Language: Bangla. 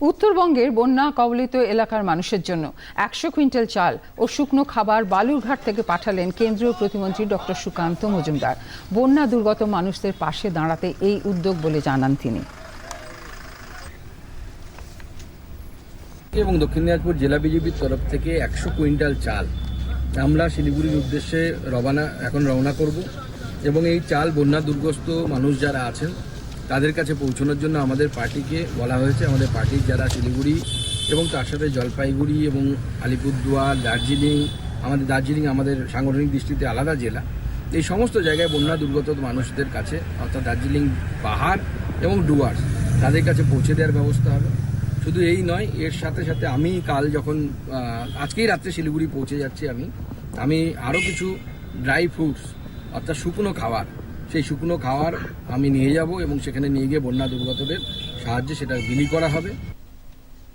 উত্তরবঙ্গের বন্যা কবলিত এলাকার মানুষের জন্য একশো কুইন্টাল চাল ও শুকনো খাবার বালুরঘাট থেকে পাঠালেন কেন্দ্রীয় প্রতিমন্ত্রী ডক্টর সুকান্ত মজুমদার। বন্যা দুর্গত মানুষদের পাশে দাঁড়াতে এই উদ্যোগ বলে জানান তিনি। এবং দক্ষিণ দিনাজপুর জেলা বিজেপির তরফ থেকে একশো কুইন্টাল চাল। আমরা শিলিগুড়ির উদ্দেশ্যে রবানা, এখন রওনা করব। এবং এই চাল বন্যা দুর্গস্ত মানুষ যারা আছেন তাদের কাছে পৌঁছানোর জন্য আমাদের পার্টিকে বলা হয়েছে। আমাদের পার্টির যারা শিলিগুড়ি এবং তার সাথে জলপাইগুড়ি এবং আলিপুরদুয়ার, দার্জিলিং, আমাদের দার্জিলিং আমাদের সাংগঠনিক দৃষ্টিতে আলাদা জেলা। এই সমস্ত জায়গায় বন্যা দুর্গত মানুষদের কাছে, অর্থাৎ দার্জিলিং পাহাড় এবং ডুয়ার্স, তাদের কাছে পৌঁছে দেওয়ার ব্যবস্থা হবে। শুধু এই নয়, এর সাথে সাথে আমি কাল যখন আজকেই রাত্রে শিলিগুড়ি পৌঁছে যাচ্ছি আমি আমি আরও কিছু ড্রাই ফ্রুটস অর্থাৎ শুকনো খাবার সেই শুকনো খাওয়ার আমি নিয়ে যাব এবং সেখানে নিয়ে গিয়ে বন্যা দুর্গতদের সাহায্যে সেটা বিলি করা হবে।